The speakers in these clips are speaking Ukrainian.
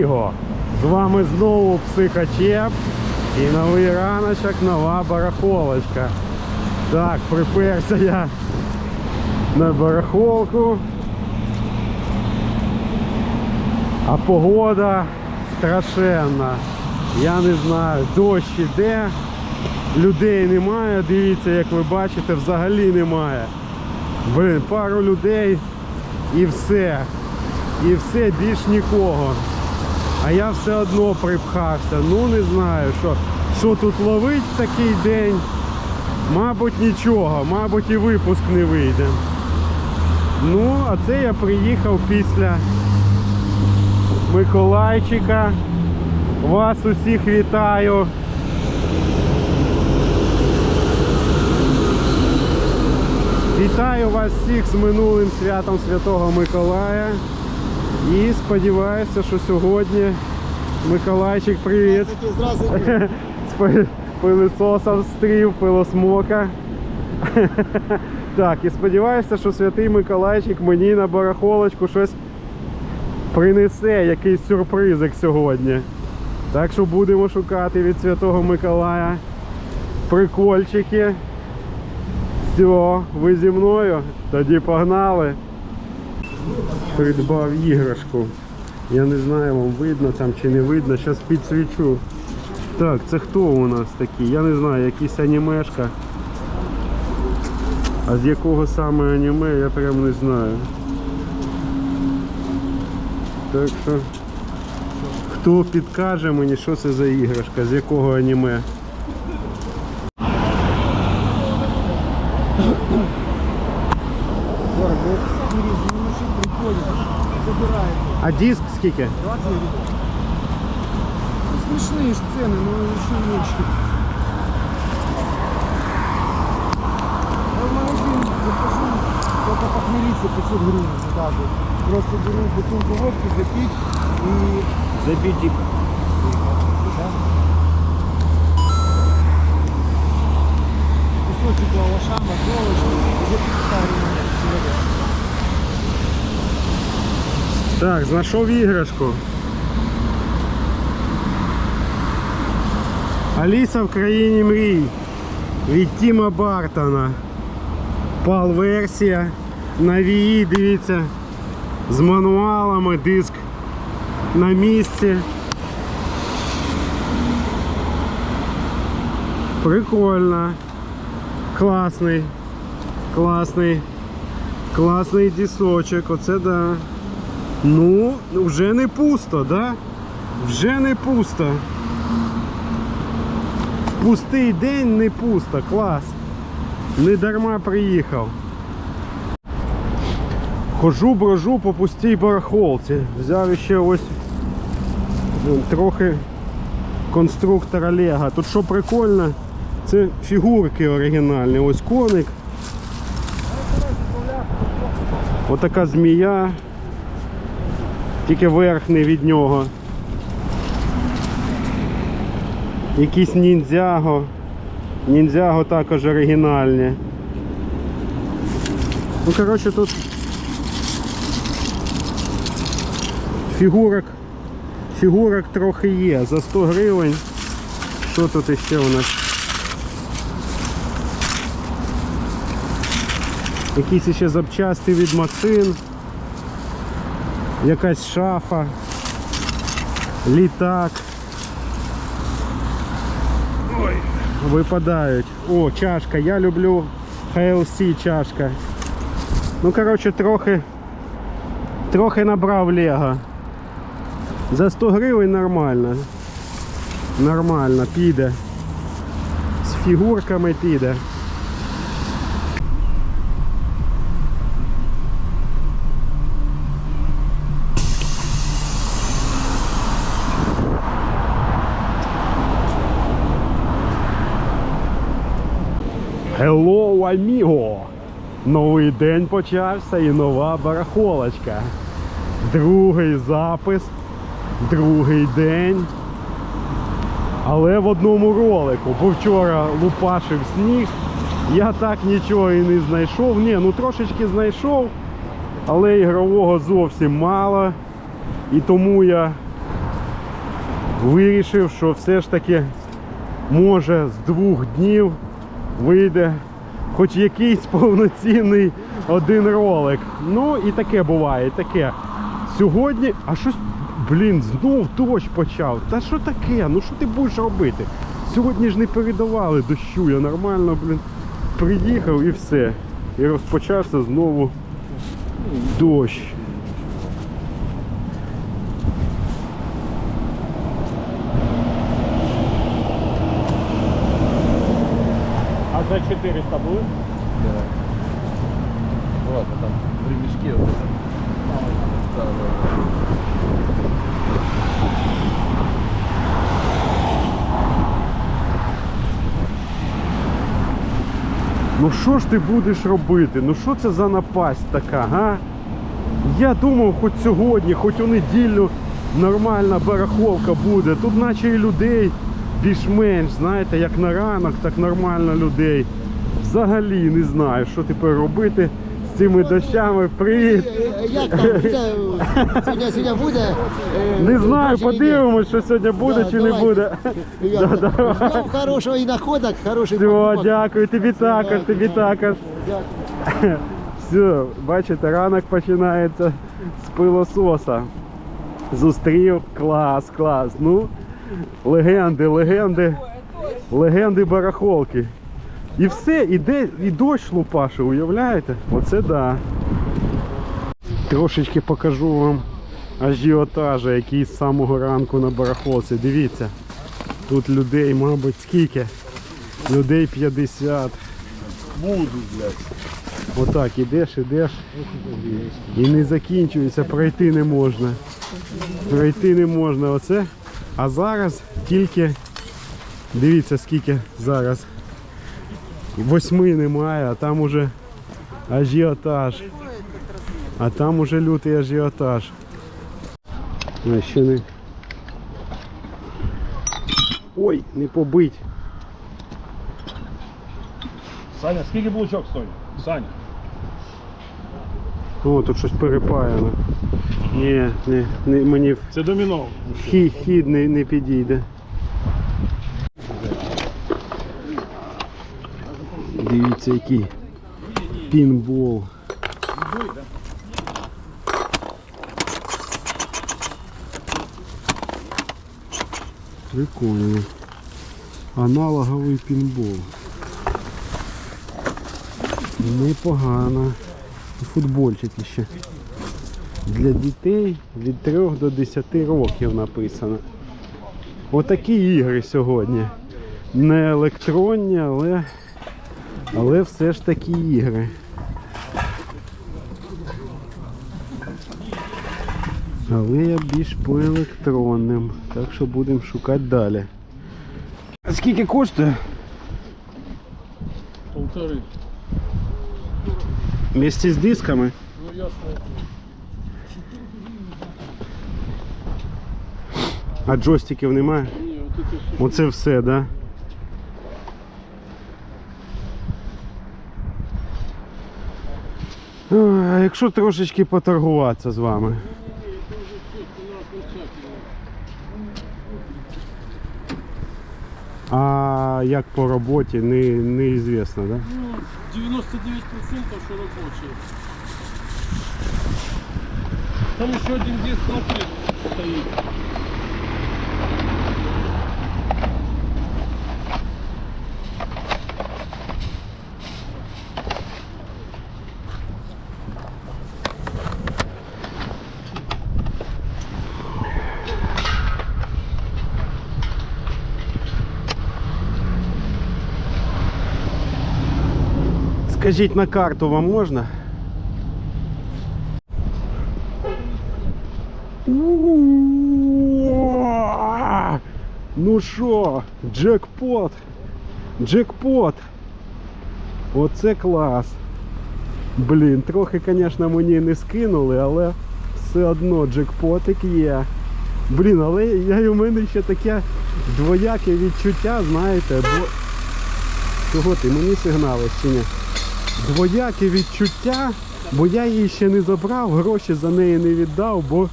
Аміго! З вами знову психачеп і новий раночок, нова барахолочка. Так, приперся я на барахолку. А погода страшенна. Я не знаю, дощ іде, людей немає. Дивіться, як ви бачите, взагалі немає. Блин, пару людей і все. І все, більш нікого. А я все одно припхався. Ну не знаю, що, що тут ловить в такий день. Мабуть, нічого, мабуть, і випуск не вийде. Ну, а це я приїхав після Миколайчика. Вас усіх вітаю. Вітаю вас всіх з минулим святом Святого Миколая. І сподіваюся, що сьогодні Миколайчик, привіт. З пи- пилисосом стрів, пилосмока. Так, і сподіваюся, що святий Миколайчик мені на барахолочку щось принесе, якийсь сюрпризик сьогодні. Так що будемо шукати від Святого Миколая прикольчики. Все, ви зі мною? Тоді погнали. Придбав іграшку. Я не знаю, вам видно там чи не видно. Зараз підсвічу. Так, це хто у нас такий? Я не знаю, якийсь анімешка. А з якого саме аніме, я прям не знаю. Так що, хто підкаже мені, що це за іграшка, з якого аніме? А диск скільки? 20 гривень. Ну, смішні ж ціни, ну ще менше. Я в магазин захожу, тільки похмелиться 500 гривень. Ну, Просто беру бутылку водки, запить і... Забить и Так, знайшов іграшку. Аліса в країні мрій від Тіма Бартона. Пал-версія. На Wii, дивіться, з мануалами, диск на місці. Прикольно. Класний. Класний. Класний дісочок. Оце да. Ну, вже не пусто, да? Вже не пусто. Пустий день не пусто, клас. Не дарма приїхав. Хожу, брожу по пустій барахолці. Взяв ще ось ну, трохи конструктора Лего. Тут що прикольно, це фігурки оригінальні. Ось коник. Отака змія. Тільки верхний від нього. Якісь ніндзяго. Ніндзяго також оригінальні. Ну, коротше, тут фігурок, фігурок трохи є. За 100 гривень. Що тут іще у нас? Якісь ще запчасти від машин якась шафа, літак. Ой, випадають. О, чашка. Я люблю HLC чашка. Ну, коротше, трохи трохи набрав Лего. За 100 гривень нормально. Нормально, піде. З фігурками піде. Amigo! Новий день почався і нова барахолочка. Другий запис, другий день. Але в одному ролику, бо вчора лупашив сніг, я так нічого і не знайшов. Ні, ну трошечки знайшов, але ігрового зовсім мало. І тому я вирішив, що все ж таки може з двох днів вийде хоч якийсь повноцінний один ролик. Ну і таке буває, таке. Сьогодні, а щось, блін, знов дощ почав. Та що таке? Ну що ти будеш робити? Сьогодні ж не передавали дощу, я нормально, блін, приїхав і все. І розпочався знову дощ. А за 400 будет? Ладно, там в ремешке вот это. Да, да, да. Ну що ж ти будеш робити? Ну що це за напасть така, га? Я думав, хоч сьогодні, хоч у неділю нормальна барахолка буде. Тут наче і людей більш-менш, знаєте, як на ранок, так нормально людей. Взагалі не знаю, що тепер робити з цими дощами. Привіт! Як там буде? Сьогодні, сьогодні буде? е, Не знаю, чи ні? подивимось, що сьогодні буде Да, чи не давайте. буде. Як Да, давай. Ну, хорошого і находок, хороший Все, покупок. дякую, тобі також, тобі також. Дякую. Все, бачите, ранок починається з пилососа. Зустрів клас, клас. Ну, легенди, легенди, легенди барахолки. І все, іде, і дощ лупаше, уявляєте? Оце да. Трошечки покажу вам ажіотажа, який з самого ранку на барахолці. Дивіться, тут людей, мабуть, скільки? Людей 50. Буду, блядь. Отак ідеш, ідеш і не закінчується, пройти не можна. Пройти не можна. Оце. А зараз тільки дивіться скільки зараз. Восьми немає, а там уже ажіотаж. А там уже лютий ажіотаж. А ще не. Ой, не побить. Саня, скільки блочок стоїть? Саня. О, тут щось перепаяно. Ні, ні, не, мені Це доміно. хід, хід не, не підійде. Дивіться, який пінбол. Прикольно. Аналоговий пінбол. Непогано. Футбольчик ще. Для дітей від 3 до 10 років написано. Отакі ігри сьогодні. Не електронні, але, але все ж таки ігри. Але я більш по електронним. Так що будемо шукати далі. А скільки коштує? Полтори. Вместе з дисками? Ну ясно. А джойстиків немає? Ні. Оце все, так? Да? А якщо трошечки поторгуватися з вами? А як по роботі, не, неізвісно, да? Ну, 99% що робочі. Там ще один диск стоїть. Скажіть на карту вам можна? Ну що, джекпот! Джекпот! Оце клас! Блін, трохи, звісно, мені не скинули, але все одно джекпотик є. Блін, але я, у мене ще таке двояке відчуття, знаєте, бо. Чого ти мені сигналиш чи ні? Двояке відчуття, бо я її ще не забрав, гроші за неї не віддав, бо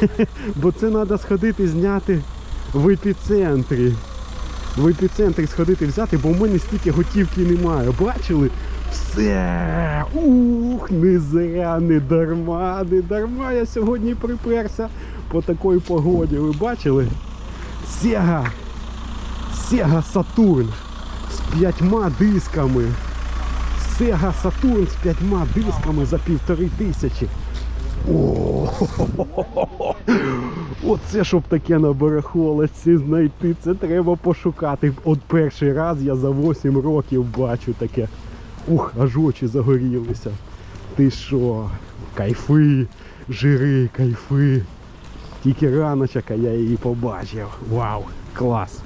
Бо це треба сходити зняти в епіцентрі. В епіцентрі сходити взяти, бо в мене стільки готівки немає. Бачили? Все! Ух, не зря, не дарма, не дарма. Я сьогодні приперся по такій погоді. Ви бачили? Сега! Сега Сатурн з п'ятьма дисками. Сега Сатурн з п'ятьма дисками за півтори тисячі. О, Оце щоб таке на барахолоці знайти, це треба пошукати. От перший раз я за 8 років бачу таке. Ух, аж очі загорілися. Ти що? Кайфи, жири, кайфи. Тільки раночок, я її побачив. Вау, клас.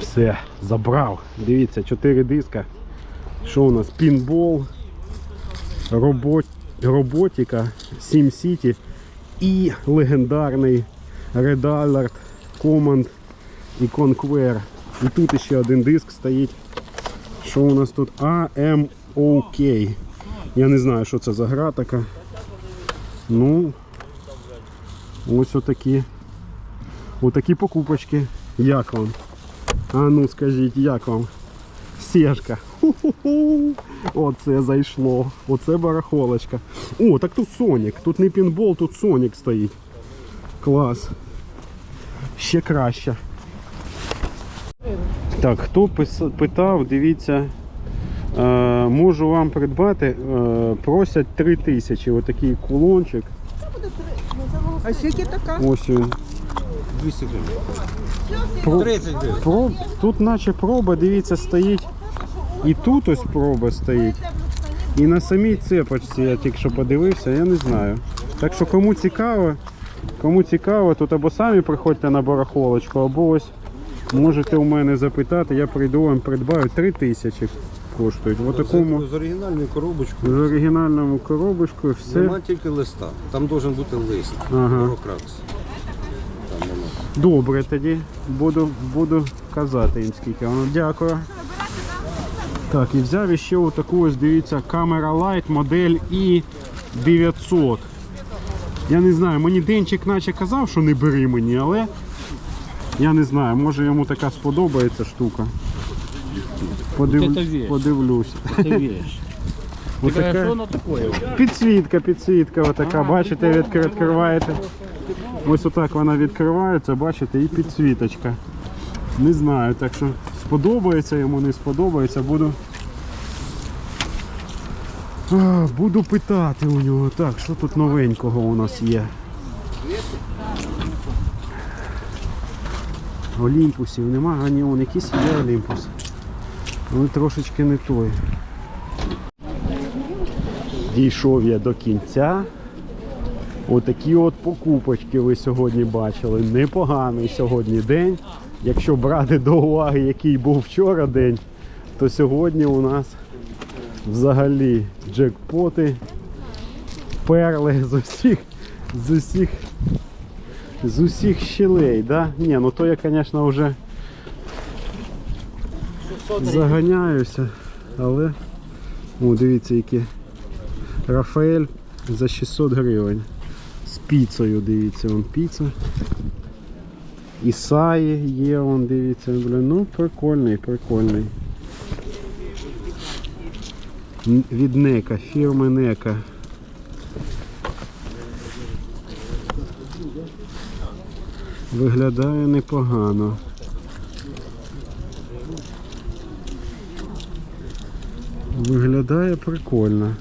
Все, забрав. Дивіться, 4 диска. Що у нас? Пінбол, робот, роботіка, City і легендарний Red Alert, Command і Conquer. І тут ще один диск стоїть. Що у нас тут? AMOK. Я не знаю, що це за гра така. Ну, ось отакі. Отакі покупочки. Як вам? А ну скажіть, як вам? Сєшка. Оце зайшло. Оце барахолочка. О, так тут Сонік. Тут не пінбол, тут Сонік стоїть. Клас. Ще краще. Так, хто питав, дивіться. Е, можу вам придбати. Е, просять 3 тисячі. Отакий кулончик. А скільки така? Ось він. 200 гривень. Про- 30 гривень. Проб, тут наче проба, дивіться, стоїть. І тут ось проба стоїть. І на самій цепочці я тільки що подивився, я не знаю. Так що кому цікаво, кому цікаво, тут або самі приходьте на барахолочку, або ось можете у мене запитати, я прийду вам придбаю 3 тисячі коштують. В такому З оригінальною коробочкою. з оригінальному коробочкою все. Нема тільки листа. Там має бути лист. Ага. Бюрократ. Добре тоді. Буду, буду казати їм скільки. Дякую. Так, і взяв іще отаку ось, дивіться, камера Light модель i 900. Я не знаю, мені Денчик наче казав, що не бери мені, але я не знаю, може йому така сподобається штука. Подив... Вот это вещь. Подивлюсь. Это вещь. Ты Отака- говоришь, что оно такое? Підсвітка, підсвітка, отака, бачите, відкр- відкриваєте. Ось отак вона відкривається, бачите, і підсвіточка. Не знаю, так що сподобається йому, не сподобається, буду. А, буду питати у нього. Так, що тут новенького у нас є? Олімпусів нема, а ні, он якийсь є Олімпус. Але трошечки не той. Дійшов я до кінця. Отакі от покупочки ви сьогодні бачили. Непоганий сьогодні день. Якщо брати до уваги, який був вчора день, то сьогодні у нас взагалі джекпоти, перли з усіх, з усіх, з усіх щелей. Да? Ні, ну то я, звісно, вже заганяюся, але о, дивіться, які Рафаель за 600 гривень. З піцею, дивіться, вон піца. Ісаї є, вон, дивіться, блін, ну прикольний, прикольний. Від Нека, фірми Нека. Виглядає непогано. Виглядає прикольно.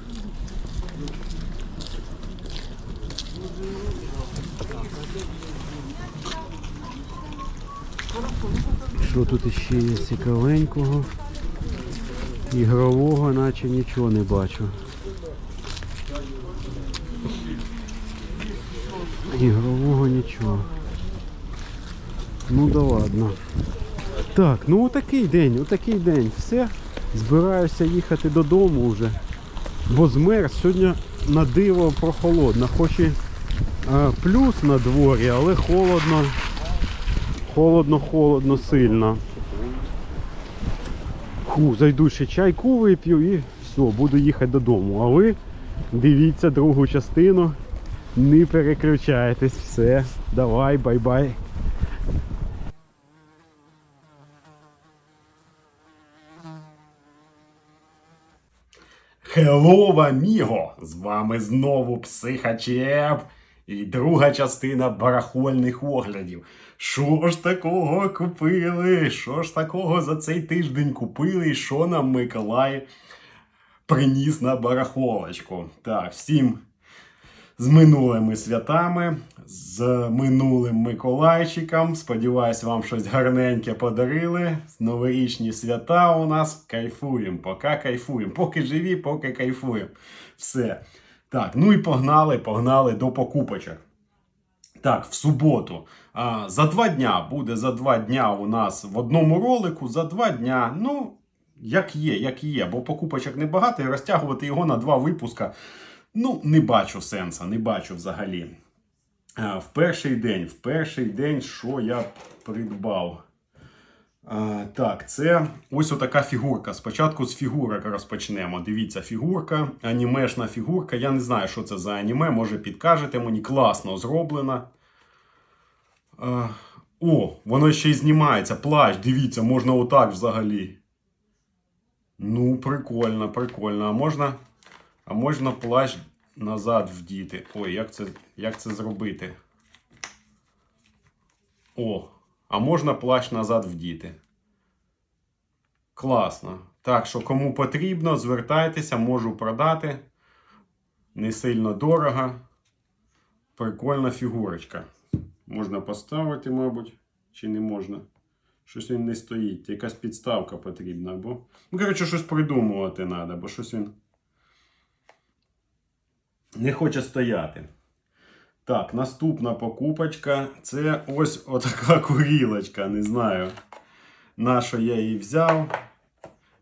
Що тут іще є цікавенького? Ігрового, наче нічого не бачу. Ігрового нічого. Ну да ладно. Так, ну отакий день, отакий день. Все. Збираюся їхати додому вже. Бо змер сьогодні на диво прохолодно. Хоч і а, плюс на дворі, але холодно. Холодно, холодно сильно. Фу, зайду ще чайку вип'ю і все, буду їхати додому. А ви дивіться другу частину Не переключайтесь, все. Давай, бай-бай. Hello, аміго! З вами знову Психачеп і друга частина барахольних оглядів. Що ж такого купили? Що ж такого за цей тиждень купили? І що нам Миколай приніс на барахолочку? Так, всім з минулими святами, з минулим Миколайчиком. Сподіваюсь, вам щось гарненьке подарили. Новорічні свята у нас. Кайфуємо, поки кайфуємо. Поки живі, поки кайфуємо. Все. Так, ну і погнали, погнали до покупочок. Так, в суботу. А, за два дня буде за два дня у нас в одному ролику. За два дня. Ну, як є, як є, бо покупочок небагато і розтягувати його на два випуска. Ну, не бачу сенсу, не бачу взагалі. А, в перший день, в перший день, що я придбав? Так, це ось отака фігурка. Спочатку з фігурок розпочнемо. Дивіться, фігурка, анімешна фігурка. Я не знаю, що це за аніме, може підкажете мені. Класно зроблена. О, воно ще й знімається. Плащ, дивіться, можна отак взагалі. Ну, прикольно, прикольно. А можна. А можна плащ назад вдіти. Ой, як це, як це зробити? О, а можна плащ назад вдіти. Класно. Так що, кому потрібно, звертайтеся, можу продати. Не сильно дорого. Прикольна фігурочка. Можна поставити, мабуть, чи не можна. Щось він не стоїть. Якась підставка потрібна. Або... Ну, коротше, щось придумувати треба, бо щось він не хоче стояти. Так, наступна покупочка. Це ось отака курілочка. Не знаю, на що я її взяв.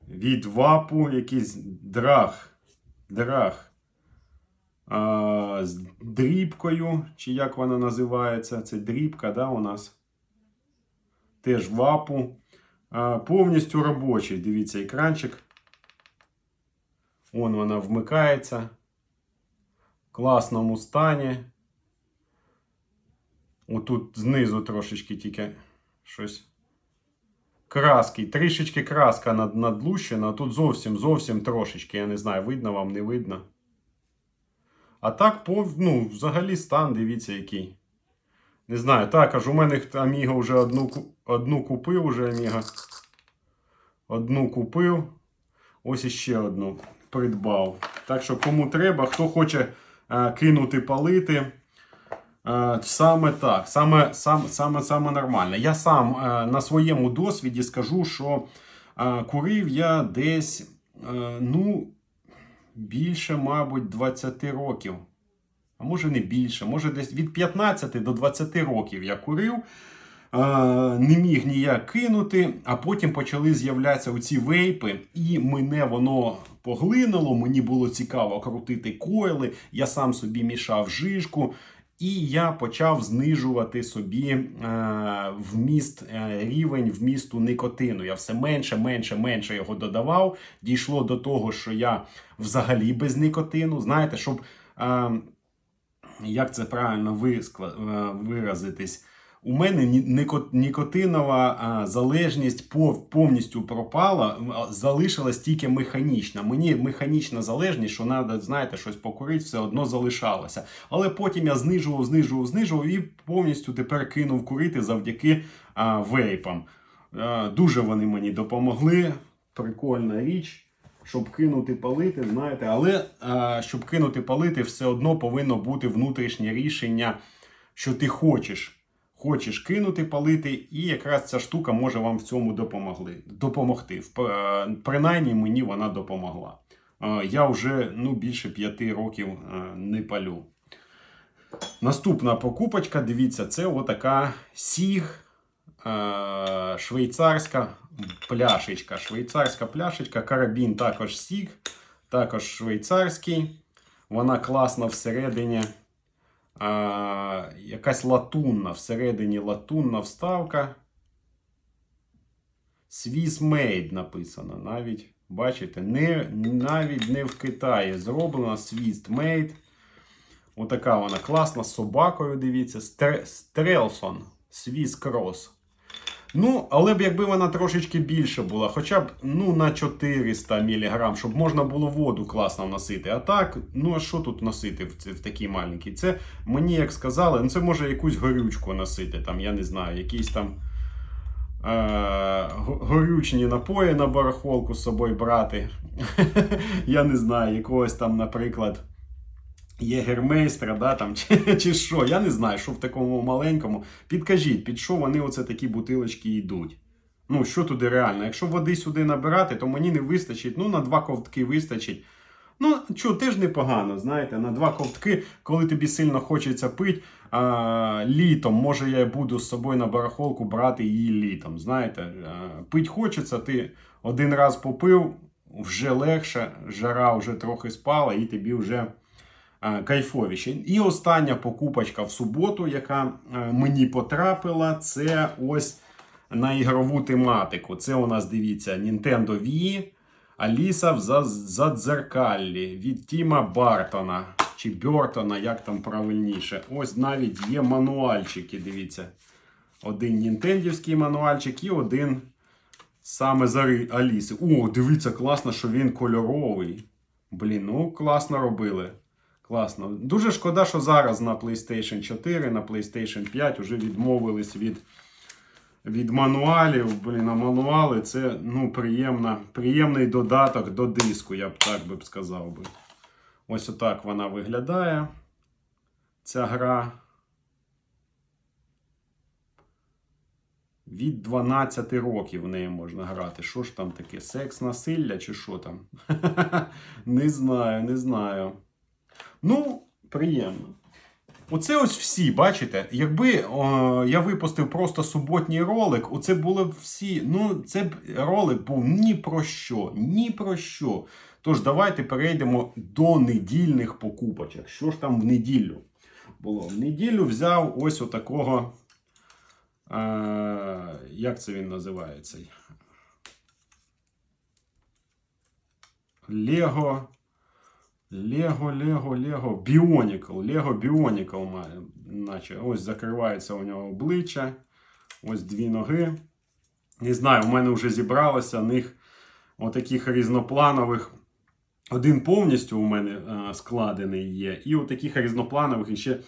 Від вапу якийсь драг. Драг. А, з дрібкою, чи як вона називається. Це дрібка, да, у нас. Теж вапу. А, повністю робочий. Дивіться, екранчик. Вон вона вмикається В класному стані. Отут знизу трошечки тільки щось. Краски. Трішечки краска над, надлущена, а тут зовсім зовсім трошечки. Я не знаю, видно вам, не видно. А так, пов, ну, взагалі стан, дивіться, який. Не знаю, також у мене Аміга вже одну, одну купив, уже Аміга. Одну купив. Ось іще одну придбав. Так що, кому треба, хто хоче е, кинути палити. Е, Саме так, саме, саме, саме, саме нормально. Я сам е, на своєму досвіді скажу, що е, курив я десь ну, більше, мабуть, 20 років. А може не більше, може десь від 15 до 20 років я курив. Не міг ніяк кинути, а потім почали з'являтися оці вейпи, і мене воно поглинуло. Мені було цікаво крутити койли. Я сам собі мішав жижку. І я почав знижувати собі е, вміст, е, рівень вмісту никотину. Я все менше, менше, менше його додавав. Дійшло до того, що я взагалі без никотину. Знаєте, щоб е, як це правильно вискла- е, виразитись. У мене нікотинова залежність повністю пропала, залишилась тільки механічна. Мені механічна залежність, що треба, знаєте, щось покурити, все одно залишалося. Але потім я знижував, знижував, знижував і повністю тепер кинув курити завдяки а, вейпам. А, дуже вони мені допомогли. Прикольна річ. Щоб кинути палити, знаєте, але а, щоб кинути палити, все одно повинно бути внутрішнє рішення, що ти хочеш. Хочеш кинути палити, і якраз ця штука може вам в цьому допомогли, допомогти. Е, Принаймні мені вона допомогла. Е, Я вже ну, більше п'яти років е, не палю. Наступна покупочка, дивіться, це отака сіг швейцарська пляшечка. Швейцарська пляшечка, карабін також сіг, також швейцарський. Вона класна всередині. А, якась латунна, всередині латунна вставка. Swiss Made написано. Навіть, бачите, не, навіть не в Китаї зроблена Swiss Made. Отака вона класна з собакою, дивіться. Стре- Стрелсон. Swiss крос. Ну, але б якби вона трошечки більше була, хоча б ну, на 400 мг, щоб можна було воду класно носити. А так, ну а що тут носити в, в такій маленькій? Це мені як сказали, ну це може якусь горючку носити, там, я не знаю, якісь там е- горючні напої на барахолку з собою брати. я не знаю, якогось там, наприклад. Єгермейстра, да, там, чи, чи що, я не знаю, що в такому маленькому. Підкажіть, під що вони оце такі бутилочки йдуть? Ну, що туди реально? Якщо води сюди набирати, то мені не вистачить, ну, на два ковтки вистачить. Ну, що, теж непогано, знаєте, на два ковтки, коли тобі сильно хочеться пити, а, літом, може я буду з собою на барахолку брати її літом. Знаєте, а, пить хочеться, ти один раз попив, вже легше, жара вже трохи спала, і тобі вже е, кайфовіше. І остання покупочка в суботу, яка е, мені потрапила, це ось на ігрову тематику. Це у нас дивіться Nintendo Wii, Аліса в задзеркаллі від Тіма Бартона. Чи Бертона, як там правильніше. Ось навіть є мануальчики. Дивіться. Один нінтендівський мануальчик і один саме за Аліси. О, дивіться, класно, що він кольоровий. Блін, ну класно робили. Класно. Дуже шкода, що зараз на PlayStation 4, на PlayStation 5 вже відмовились від, від мануалів. Блін, а мануали це ну, приємна, приємний додаток до диску, я б так би сказав би. Ось отак вона виглядає. Ця гра. Від 12 років в неї можна грати. Що ж там таке? Секс, насилля чи що там? не знаю, не знаю. Ну, приємно. Оце ось всі, бачите, якби о, я випустив просто суботній ролик, оце були б всі. Ну, це б ролик був ні про що, ні про що. Тож давайте перейдемо до недільних покупочок. Що ж там в неділю було? В неділю взяв ось отакого. Е, як це він називається? Лего. Лего, Лего, Лего. Біонікл. Лего Біонікл має. Наче. Ось закривається у нього обличчя. Ось дві ноги. Не знаю, у мене вже зібралося них отаких різнопланових. Один повністю у мене е, складений є. І отаких різнопланових іще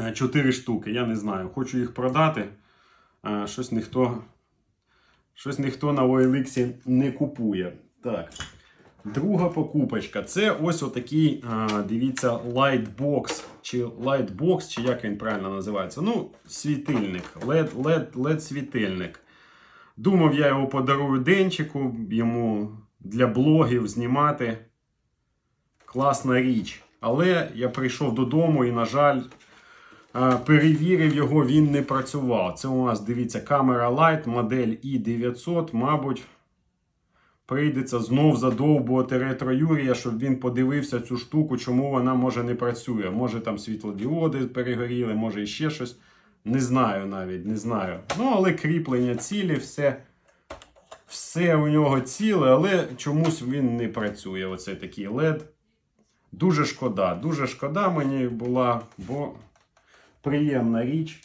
е, чотири штуки. Я не знаю. Хочу їх продати. Е, щось ніхто. Щось ніхто на OLX не купує. Так. Друга покупочка. Це ось отакий, дивіться, лайтбокс, чи лайтбокс, чи як він правильно називається. Ну, світильник, LED, LED, LED світильник. Думав, я його подарую денчику, йому для блогів знімати. Класна річ. Але я прийшов додому і, на жаль, перевірив його, він не працював. Це у нас, дивіться, камера Light, модель i900, мабуть. Прийдеться знов задовбувати ретро Юрія, щоб він подивився цю штуку, чому вона може не працює. Може там світлодіоди перегоріли, може іще щось. Не знаю навіть, не знаю. Ну, але кріплення цілі, все, все у нього ціле, але чомусь він не працює. Оце такий LED. Дуже шкода, дуже шкода мені була, бо приємна річ.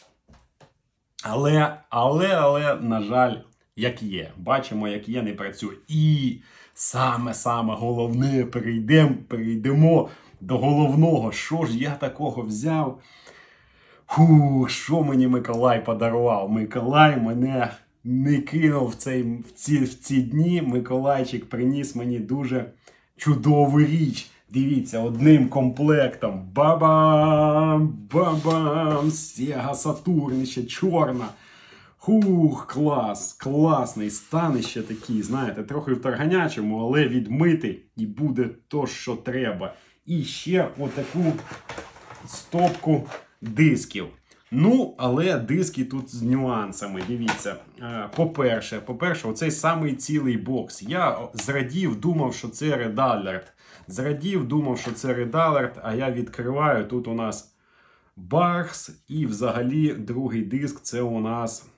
Але, але, але, на жаль, як є. Бачимо, як є, не працює. І саме-саме головне, перейдемо, перейдемо до головного. Що ж я такого взяв? Фу, що мені Миколай подарував? Миколай мене не кинув в, цей, в, ці, в ці дні. Миколайчик приніс мені дуже чудову річ. Дивіться, одним комплектом. Бабам! Бабам! Sega Saturn ще чорна. Хух, клас, класний стан ще такий, знаєте, трохи в тарганячому, але відмитий і буде то, що треба. І ще отаку стопку дисків. Ну, але диски тут з нюансами. Дивіться. Е, По-перше, по-перше, оцей самий цілий бокс. Я зрадів, думав, що це Red Alert. Зрадів, думав, що це Red Alert, а я відкриваю. Тут у нас Барс, і взагалі другий диск це у нас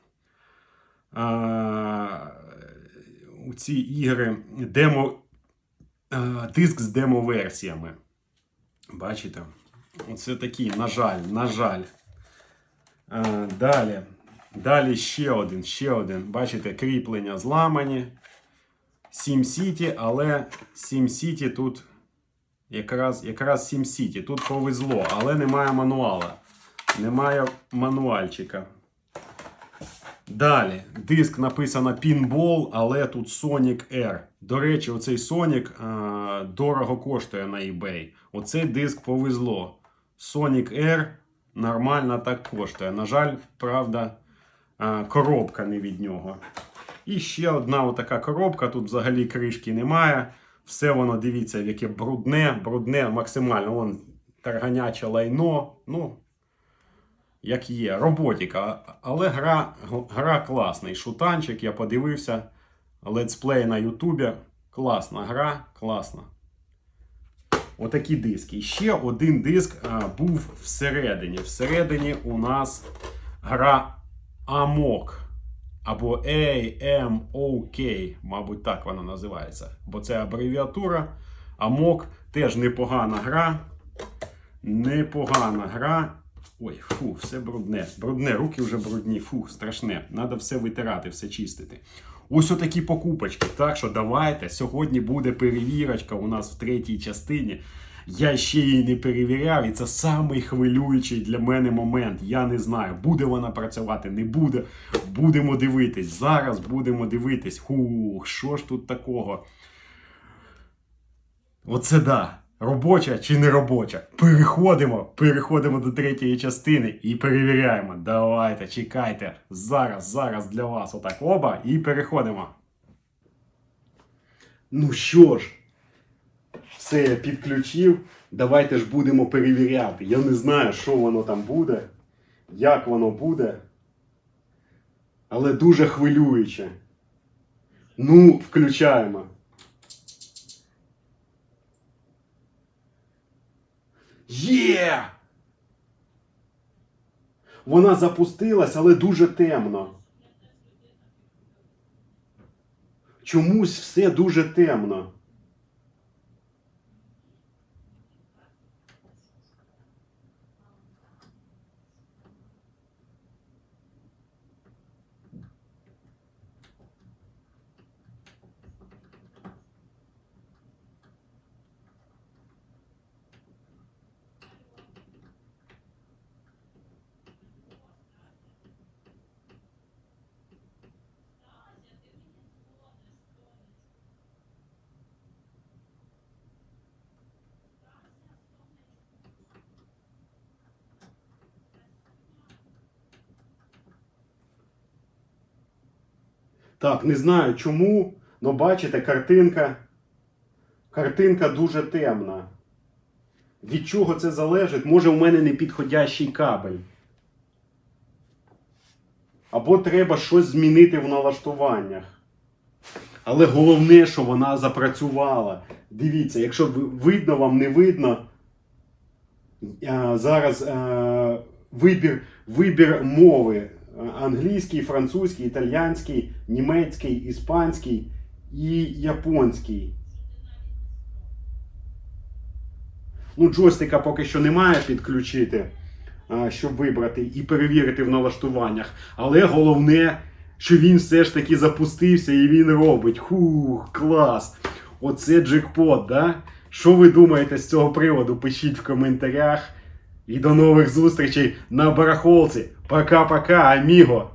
у ці ігри демо, диск з демо-версіями. Бачите? Оце такі, на жаль, на жаль. Далі. Далі ще один, ще один. Бачите, кріплення зламані. SimCity, але SimCity тут якраз, якраз SimCity. Тут повезло, але немає мануала. Немає мануальчика. Далі, диск написано Pinball, але тут Sonic R. До речі, оцей Sonic е, дорого коштує на eBay. Оцей диск повезло. Sonic R нормально так коштує. На жаль, правда, е, коробка не від нього. І ще одна отака коробка. Тут взагалі кришки немає. Все воно, дивіться, яке брудне, брудне максимально. Вон тарганяче лайно. Ну, як є, роботіка. Але гра, гра класний. Шутанчик, я подивився. Летсплей на Ютубі. Класна гра, класна. Отакі диски. Ще один диск а, був всередині. Всередині у нас гра Амок. Або AMOK, мабуть, так вона називається. Бо це абревіатура. Амок теж непогана гра. Непогана гра. Ой, фу, все брудне. Брудне, руки вже брудні, фу, страшне. Надо все витирати, все чистити. Ось отакі покупочки. Так що давайте. Сьогодні буде перевірочка у нас в третій частині. Я ще її не перевіряв, і це самий хвилюючий для мене момент. Я не знаю, буде вона працювати, не буде. Будемо дивитись. Зараз будемо дивитись. Хух, що ж тут такого? Оце да. Робоча чи не робоча? Переходимо, переходимо до третьої частини і перевіряємо. Давайте, чекайте. Зараз, зараз для вас отак оба і переходимо. Ну що ж, все я підключив. Давайте ж будемо перевіряти. Я не знаю, що воно там буде, як воно буде. Але дуже хвилююче. Ну, включаємо. Є! Вона запустилась, але дуже темно. Чомусь все дуже темно. Так, не знаю чому, але бачите, картинка. Картинка дуже темна. Від чого це залежить? Може, у мене не підходящий кабель. Або треба щось змінити в налаштуваннях. Але головне, що вона запрацювала. Дивіться, якщо видно вам не видно, зараз вибір, вибір мови. А, Англійський, французький, італійський, німецький, іспанський і японський. Ну, джойстика поки що немає підключити, щоб вибрати і перевірити в налаштуваннях. Але головне, що він все ж таки запустився і він робить. Хух, клас! Оце джекпот, да? Що ви думаєте з цього приводу? Пишіть в коментарях. І до нових зустрічей на барахолці. Пока-пока, аміго!